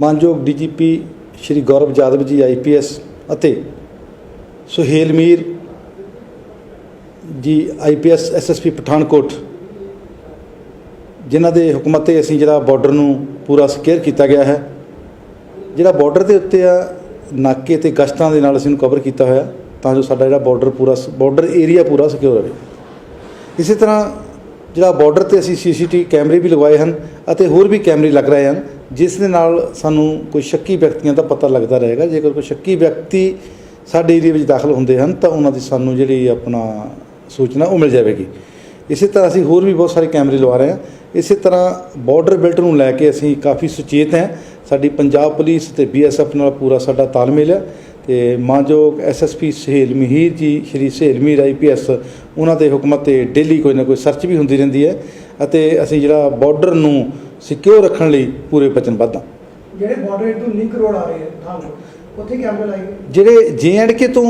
ਮਾਨਯੋਗ ਡੀਜੀਪੀ ਸ਼੍ਰੀ ਗੌਰਵ ਜਾਦਵ ਜੀ ਆਈਪੀਐਸ ਅਤੇ ਸੁਹੇਲ ਮੀਰ ਜੀ ਆਈਪੀਐਸ ਐਸਐਸਪੀ ਪਠਾਨਕੋਟ, ਜਿਨ੍ਹਾਂ ਦੇ ਹੁਕਮਾਂ ਤੇ ਅਸੀਂ ਜਿਹੜਾ ਬਾਰਡਰ ਨੂੰ ਪੂਰਾ ਸਿਕਿਉਰ ਕੀਤਾ ਗਿਆ ਹੈ। ਜਿਹੜਾ ਬਾਰਡਰ ਦੇ ਉੱਤੇ ਆ, ਨਾਕੇ ਤੇ ਗਸ਼ਤਾਂ ਦੇ ਨਾਲ ਅਸੀਂ ਨੂੰ ਕਵਰ ਕੀਤਾ ਹੋਇਆ, ਤਾਂ ਜੋ ਸਾਡਾ ਜਿਹੜਾ ਬਾਰਡਰ ਪੂਰਾ ਬਾਰਡਰ ਏਰੀਆ ਪੂਰਾ ਸਿਕਿਉਰ ਰਹੇ। ਇਸੇ ਤਰ੍ਹਾਂ ਜਿਹੜਾ ਬਾਰਡਰ ਤੇ ਅਸੀਂ ਸੀਸੀਟੀਵੀ ਕੈਮਰੇ ਵੀ ਲਗਵਾਏ ਹਨ ਅਤੇ ਹੋਰ ਵੀ ਕੈਮਰੇ ਲੱਗ ਰਹੇ ਹਨ ਜਿਸ ਦੇ ਨਾਲ ਸਾਨੂੰ ਕੋਈ ਸ਼ੱਕੀ ਵਿਅਕਤੀਆਂ ਦਾ ਪਤਾ ਲੱਗਦਾ ਰਹੇਗਾ। ਜੇਕਰ ਕੋਈ ਸ਼ੱਕੀ ਵਿਅਕਤੀ ਸਾਡੇ ਏਰੀਆ ਵਿੱਚ ਦਾਖਲ ਹੁੰਦੇ ਹਨ, ਤਾਂ ਉਹਨਾਂ ਦੀ ਸਾਨੂੰ ਜਿਹੜੀ ਆਪਣਾ ਸੂਚਨਾ ਉਹ ਮਿਲ ਜਾਵੇਗੀ। ਇਸੇ ਤਰ੍ਹਾਂ ਅਸੀਂ ਹੋਰ ਵੀ ਬਹੁਤ ਸਾਰੇ ਕੈਮਰੇ ਲਵਾ ਰਹੇ ਹਾਂ। ਇਸੇ ਤਰ੍ਹਾਂ ਬਾਰਡਰ ਬਿਲਟ ਨੂੰ ਲੈ ਕੇ ਅਸੀਂ ਕਾਫੀ ਸੁਚੇਤ ਹਾਂ। ਸਾਡੀ ਪੰਜਾਬ ਪੁਲਿਸ ਤੇ ਬੀਐਸਐਫ ਨਾਲ ਪੂਰਾ ਸਾਡਾ ਤਾਲਮੇਲ ਹੈ ਤੇ ਮਾਨਯੋਗ ਐਸਐਸਪੀ ਸਹੇਲ ਮਹੀਰ ਜੀ, ਸ਼੍ਰੀ ਸੁਹੇਲ ਮੀਰ ਆਈਪੀਐਸ ਉਹਨਾਂ ਦੇ ਹੁਕਮ ਤੇ ਡੇਲੀ ਕੋਈ ਨਾ ਕੋਈ ਸਰਚ ਵੀ ਹੁੰਦੀ ਰਹਿੰਦੀ ਹੈ। ਅਤੇ ਅਸੀਂ ਜਿਹੜਾ ਬਾਰਡਰ ਨੂੰ ਸਿਕਿਉਰ ਰੱਖਣ ਲਈ ਪੂਰੇ ਵਚਨਬੱਧ ਹਾਂ ਜਿਹੜੇ ਬਾਰਡਰ ਤੋਂ ਲਿੰਕ ਰੋਡ ਆ ਰਹੇ ਹੈ ਤੁਹਾਨੂੰ ਉੱਥੇ ਕੈਮਰੇ ਲਾਏ ਜਿਹੜੇ ਜੇਐਂਡਕੇ ਤੋਂ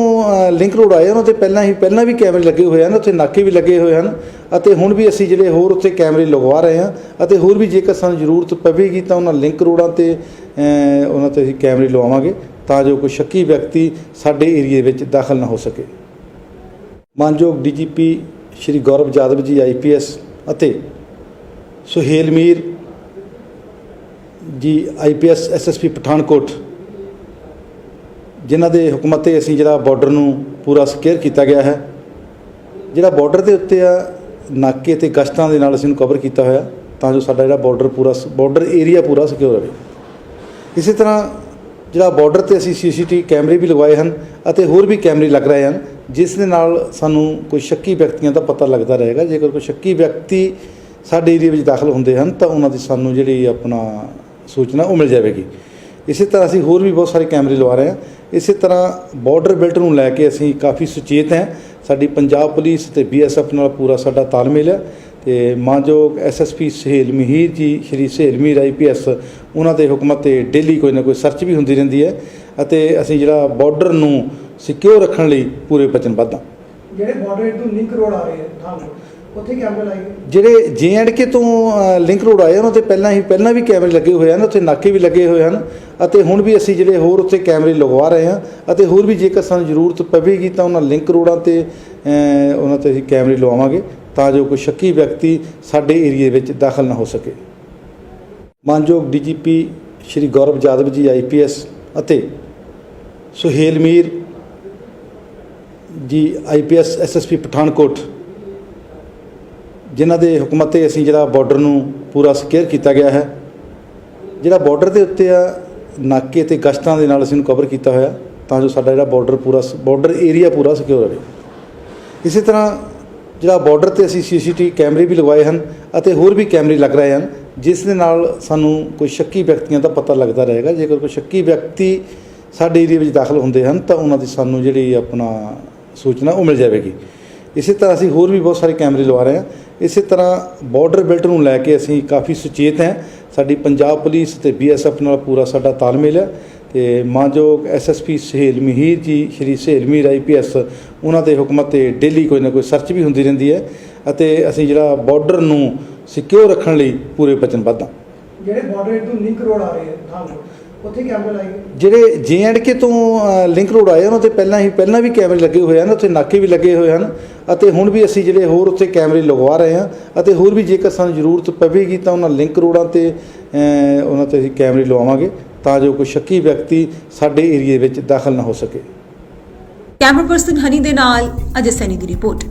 ਲਿੰਕ ਰੋਡ ਆਏ ਉਹਨਾਂ ਤੇ ਪਹਿਲਾਂ ਹੀ ਪਹਿਲਾਂ ਵੀ ਕੈਮਰੇ ਲੱਗੇ ਹੋਏ ਹਨ ਉੱਥੇ ਨਾਕੇ ਵੀ ਲੱਗੇ ਹੋਏ ਹਨ ਅਤੇ ਹੁਣ ਵੀ ਅਸੀਂ ਜਿਹੜੇ ਹੋਰ ਉੱਥੇ ਕੈਮਰੇ ਲਗਵਾ ਰਹੇ ਹਾਂ ਅਤੇ ਹੋਰ ਵੀ ਜੇਕਰ ਸਾਨੂੰ ਜ਼ਰੂਰਤ ਪਵੇਗੀ ਤਾਂ ਉਹਨਾਂ ਲਿੰਕ ਰੋਡਾਂ ਤੇ ਉਹਨਾਂ ਤੇ ਅਸੀਂ ਕੈਮਰੇ ਲਵਾਵਾਂਗੇ ਤਾਂ ਜੋ ਕੋਈ ਸ਼ੱਕੀ ਵਿਅਕਤੀ ਸਾਡੇ ਏਰੀਏ ਵਿੱਚ ਦਾਖਲ ਨਾ ਹੋ ਸਕੇ। ਮਾਨਯੋਗ ਡੀਜੀਪੀ ਸ਼੍ਰੀ ਗੌਰਵ ਜਾਦਵ ਜੀ ਆਈਪੀਐਸ ਅਤੇ ਸੁਹੇਲ ਮੀਰ ਜੀ ਆਈਪੀਐਸ ਐਸਐਸਪੀ ਪਠਾਨਕੋਟ, ਜਿਨ੍ਹਾਂ ਦੇ ਹੁਕਮਾਂ ਤੇ ਅਸੀਂ ਜਿਹੜਾ ਬਾਰਡਰ ਨੂੰ ਪੂਰਾ ਸਿਕਿਉਰ ਕੀਤਾ ਗਿਆ ਹੈ। ਜਿਹੜਾ ਬਾਰਡਰ ਦੇ ਉੱਤੇ ਆ, ਨਾਕੇ ਤੇ ਗਸ਼ਤਾਂ ਦੇ ਨਾਲ ਅਸੀਂ ਨੂੰ ਕਵਰ ਕੀਤਾ ਹੋਇਆ, ਤਾਂ ਜੋ ਸਾਡਾ ਜਿਹੜਾ ਬਾਰਡਰ ਪੂਰਾ ਬਾਰਡਰ ਏਰੀਆ ਪੂਰਾ ਸਿਕਿਉਰ ਰਹੇ। ਇਸੇ ਤਰ੍ਹਾਂ ਜਿਹੜਾ ਬਾਰਡਰ ਤੇ ਅਸੀਂ ਸੀਸੀਟੀਵੀ ਕੈਮਰੇ ਵੀ ਲਗਵਾਏ ਹਨ ਅਤੇ ਹੋਰ ਵੀ ਕੈਮਰੇ ਲੱਗ ਰਹੇ ਹਨ, ਜਿਸ ਦੇ ਨਾਲ ਸਾਨੂੰ ਕੋਈ ਸ਼ੱਕੀ ਵਿਅਕਤੀਆਂ ਦਾ ਪਤਾ ਲੱਗਦਾ ਰਹੇਗਾ। ਜੇਕਰ ਕੋਈ ਸ਼ੱਕੀ ਵਿਅਕਤੀ ਸਾਡੇ ਏਰੀਆ ਵਿੱਚ ਦਾਖਲ ਹੁੰਦੇ ਹਨ, ਤਾਂ ਉਹਨਾਂ ਦੀ ਸਾਨੂੰ ਜਿਹੜੀ ਆਪਣਾ ਸੂਚਨਾ ਉਹ ਮਿਲ ਜਾਵੇਗੀ। ਇਸੇ ਤਰ੍ਹਾਂ ਅਸੀਂ ਹੋਰ ਵੀ ਬਹੁਤ ਸਾਰੇ ਕੈਮਰੇ ਲਵਾ ਰਹੇ ਹਾਂ। ਇਸੇ ਤਰ੍ਹਾਂ ਬਾਰਡਰ ਬਿਲਟ ਨੂੰ ਲੈ ਕੇ ਅਸੀਂ ਕਾਫੀ ਸੁਚੇਤ ਹਾਂ। ਸਾਡੀ ਪੰਜਾਬ ਪੁਲਿਸ ਤੇ ਬੀਐਸਐਫ ਨਾਲ ਪੂਰਾ ਸਾਡਾ ਤਾਲਮੇਲ ਹੈ ਤੇ ਮਾਨਯੋਗ ਐਸਐਸਪੀ ਸਹੇਲ ਮਹੀਰ ਜੀ, ਸ਼੍ਰੀ ਸੁਹੇਲ ਮੀਰ ਆਈਪੀਐਸ ਉਹਨਾਂ ਦੇ ਹੁਕਮਾਂ ਤੇ ਡੇਲੀ ਕੋਈ ਨਾ ਕੋਈ ਸਰਚ ਵੀ ਹੁੰਦੀ ਰਹਿੰਦੀ ਹੈ ਅਤੇ ਅਸੀਂ ਜਿਹੜਾ ਬਾਰਡਰ ਨੂੰ ਸਿਕਿਉਰ ਰੱਖਣ ਲਈ ਪੂਰੇ ਵਚਨਬੱਧ ਹਾਂ। ਜਿਹੜੇ ਬਾਰਡਰ ਤੋਂ ਲਿੰਕ ਰੋਡ ਆ ਰਹੇ ਹੈ ਤੁਹਾਨੂੰ ਉੱਥੇ ਕੈਮਰੇ ਲਾਏ ਗਏ। ਜਿਹੜੇ ਜੇਐਂਡਕੇ ਤੋਂ ਲਿੰਕ ਰੋਡ ਆਏ ਉਹਨਾਂ ਤੇ ਪਹਿਲਾਂ ਹੀ, ਪਹਿਲਾਂ ਵੀ ਕੈਮਰੇ ਲੱਗੇ ਹੋਏ ਹਨ, ਉੱਥੇ ਨਾਕੇ ਵੀ ਲੱਗੇ ਹੋਏ ਹਨ, ਅਤੇ ਹੁਣ ਵੀ ਅਸੀਂ ਜਿਹੜੇ ਹੋਰ ਉੱਥੇ ਕੈਮਰੇ ਲਗਵਾ ਰਹੇ ਹਾਂ, ਅਤੇ ਹੋਰ ਵੀ ਜੇਕਰ ਸਾਨੂੰ ਜ਼ਰੂਰਤ ਪਵੇਗੀ ਤਾਂ ਉਹਨਾਂ ਲਿੰਕ ਰੋਡਾਂ ਤੇ ਉਹਨਾਂ ਤੇ ਅਸੀਂ ਕੈਮਰੇ ਲਵਾਵਾਂਗੇ, ਤਾਂ ਜੋ ਕੋਈ ਸ਼ੱਕੀ ਵਿਅਕਤੀ ਸਾਡੇ ਏਰੀਏ ਵਿੱਚ ਦਾਖਲ ਨਾ ਹੋ ਸਕੇ। ਮਾਨਯੋਗ ਡੀਜੀਪੀ ਸ਼੍ਰੀ ਗੌਰਵ ਜਾਦਵ ਜੀ ਆਈਪੀਐਸ ਅਤੇ ਸੁਹੇਲ ਮੀਰ ਜੀ ਆਈਪੀਐਸ ਐਸਐਸਪੀ ਪਠਾਨਕੋਟ ਜਿਨ੍ਹਾਂ ਦੇ ਹੁਕਮਾਂ ਤੇ ਅਸੀਂ ਜਿਹੜਾ ਬਾਰਡਰ ਨੂੰ ਪੂਰਾ ਸਿਕਿਉਰ ਕੀਤਾ ਗਿਆ ਹੈ, ਜਿਹੜਾ ਬਾਰਡਰ ਦੇ ਉੱਤੇ ਆ, ਨਾਕੇ ਤੇ ਗਸ਼ਤਾਂ ਦੇ ਨਾਲ ਅਸੀਂ ਨੂੰ ਕਵਰ ਕੀਤਾ ਹੋਇਆ, ਤਾਂ ਜੋ ਸਾਡਾ ਜਿਹੜਾ ਬਾਰਡਰ ਪੂਰਾ ਬਾਰਡਰ ਏਰੀਆ ਪੂਰਾ ਸਿਕਿਉਰ ਰਹੇ। ਇਸੇ ਤਰ੍ਹਾਂ ਜਿਹੜਾ ਬਾਰਡਰ ਤੇ ਅਸੀਂ ਸੀਸੀਟੀਵੀ ਕੈਮਰੇ ਵੀ ਲਗਵਾਏ ਹਨ ਅਤੇ ਹੋਰ ਵੀ ਕੈਮਰੇ ਲੱਗ ਰਹੇ ਹਨ, ਜਿਸ ਦੇ ਨਾਲ ਸਾਨੂੰ ਕੋਈ ਸ਼ੱਕੀ ਵਿਅਕਤੀਆਂ ਦਾ ਪਤਾ ਲੱਗਦਾ ਰਹੇਗਾ। ਜੇਕਰ ਕੋਈ ਸ਼ੱਕੀ ਵਿਅਕਤੀ ਸਾਡੇ ਏਰੀਆ ਵਿੱਚ ਦਾਖਲ ਹੁੰਦੇ ਹਨ, ਤਾਂ ਉਹਨਾਂ ਦੀ ਸਾਨੂੰ ਜਿਹੜੀ ਆਪਣਾ ਸੂਚਨਾ ਉਹ ਮਿਲ ਜਾਵੇਗੀ। ਇਸੇ ਤਰ੍ਹਾਂ ਅਸੀਂ ਹੋਰ ਵੀ ਬਹੁਤ ਸਾਰੇ ਕੈਮਰੇ ਲਵਾ ਰਹੇ ਹਾਂ। ਇਸੇ ਤਰ੍ਹਾਂ ਬਾਰਡਰ ਬਿਲਟ ਨੂੰ ਲੈ ਕੇ ਅਸੀਂ ਕਾਫੀ ਸੁਚੇਤ ਹਾਂ। ਸਾਡੀ ਪੰਜਾਬ ਪੁਲਿਸ ਤੇ ਬੀਐਸਐਫ ਨਾਲ ਪੂਰਾ ਸਾਡਾ ਤਾਲਮੇਲ ਹੈ ਤੇ ਮਾਨਯੋਗ ਐਸਐਸਪੀ ਸਹੇਲ ਮਹੀਰ ਜੀ, ਸ਼੍ਰੀ ਸੁਹੇਲ ਮੀਰ ਆਈਪੀਐਸ ਉਹਨਾਂ ਦੇ ਹੁਕਮ ਤੇ ਡੇਲੀ ਕੋਈ ਨਾ ਕੋਈ ਸਰਚ ਵੀ ਹੁੰਦੀ ਰਹਿੰਦੀ ਹੈ ਅਤੇ ਅਸੀਂ ਜਿਹੜਾ ਬਾਰਡਰ ਨੂੰ ਸਿਕਿਉਰ ਰੱਖਣ ਲਈ ਪੂਰੇ ਵਚਨਬੱਧ ਹਾਂ। ਜਿਹੜੇ ਬਾਰਡਰ ਤੋਂ ਲਿੰਕ ਰੋਡ ਆ ਰਹੇ ਹੈ ਉੱਥੇ ਕੈਮਰੇ ਲਾਏ ਜਿਹੜੇ ਜੇਐਂਡਕੇ ਤੋਂ ਅ, ਲਿੰਕ ਰੋਡ ਆਏ ਉਹਨਾਂ ਤੇ ਪਹਿਲਾਂ ਹੀ ਪਹਿਲਾਂ ਵੀ ਕੈਮਰੇ ਲੱਗੇ ਹੋਏ ਹਨ ਉੱਥੇ ਨਾਕੇ ਵੀ ਲੱਗੇ ਹੋਏ ਹਨ ਅਤੇ ਹੁਣ ਵੀ ਅਸੀਂ ਜਿਹੜੇ ਹੋਰ ਉੱਥੇ ਕੈਮਰੇ ਲਗਵਾ ਰਹੇ ਹਾਂ ਅਤੇ ਹੋਰ ਵੀ ਜੇਕਰ ਸਾਨੂੰ ਜ਼ਰੂਰਤ ਪਵੇਗੀ ਤਾਂ ਉਹਨਾਂ ਲਿੰਕ ਰੋਡਾਂ ਤੇ ਉਹਨਾਂ ਤੇ ਅਸੀਂ ਕੈਮਰੇ ਲਵਾਵਾਂਗੇ ਤਾਂ ਜੋ ਕੋਈ ਸ਼ੱਕੀ ਵਿਅਕਤੀ ਸਾਡੇ ਏਰੀਏ ਵਿੱਚ ਦਾਖਲ ਨਾ ਹੋ ਸਕੇ। ਕੈਮਰਾ ਪਰਸਨ ਹਨੀ ਦੇ ਨਾਲ ਅਜੇ ਸੈਨੀ ਦੀ ਰਿਪੋਰਟ